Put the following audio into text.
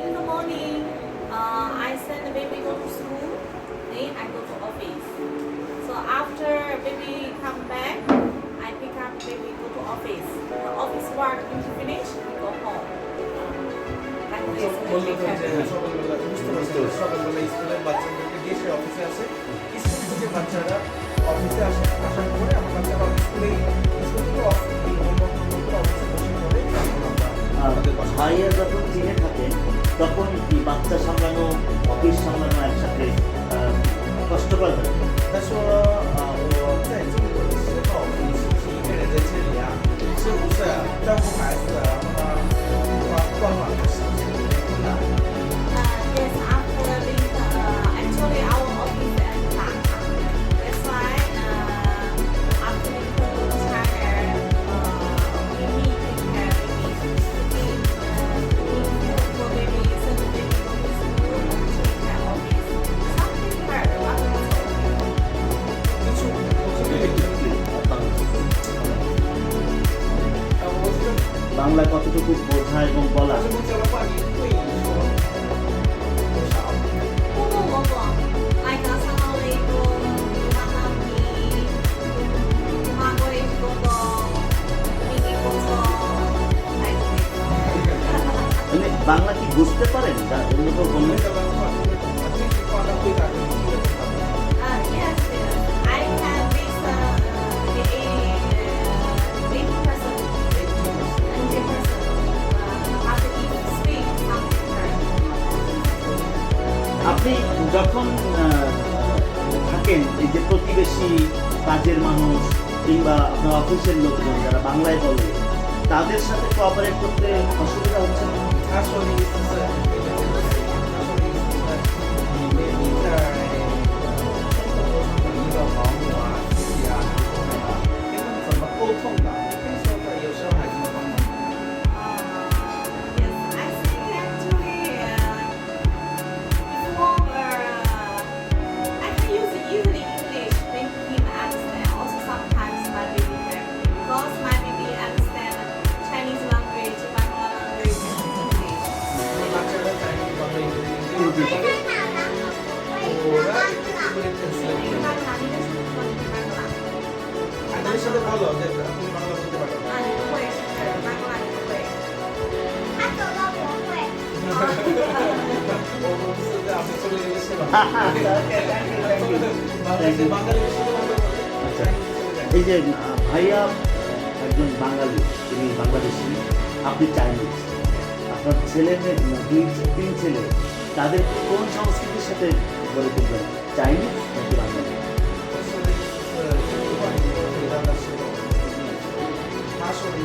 In the morning, uh, I send the baby go to school, then I go to office. So after baby come back, I pick up baby go to office. The office work is finished, we go home. Like this, baby বাচ্চারা অফিসে আসে আসার পরে আমাদের ভাইয়ের যখন তখন কি বাচ্চা সামলানো অফিস সামলানো একসাথে কষ্টকর হয়ে তাছাড়া যতটুকু বোঝা এবং বলা। মানে বাংলা কি বুঝতে পারেন? তার অন্য কেউ যখন থাকেন এই যে প্রতিবেশী কাজের মানুষ কিংবা আপনার অফিসের লোকজন যারা বাংলায় বলে, তাদের সাথে কোঅপারেট করতে অসুবিধা হচ্ছে না? হ্যাঁ, এই যে ভাইয়া একজন বাঙালি, তিনি বাংলাদেশি। আপনি চাইনিজ। আপনার ছেলে মেয়ে দুই তিন ছেলে। তাদের কোন সংস্কৃতির সাথে গড়ে তুলবে? চাইনিজ নাকি বাঙালি? আসলে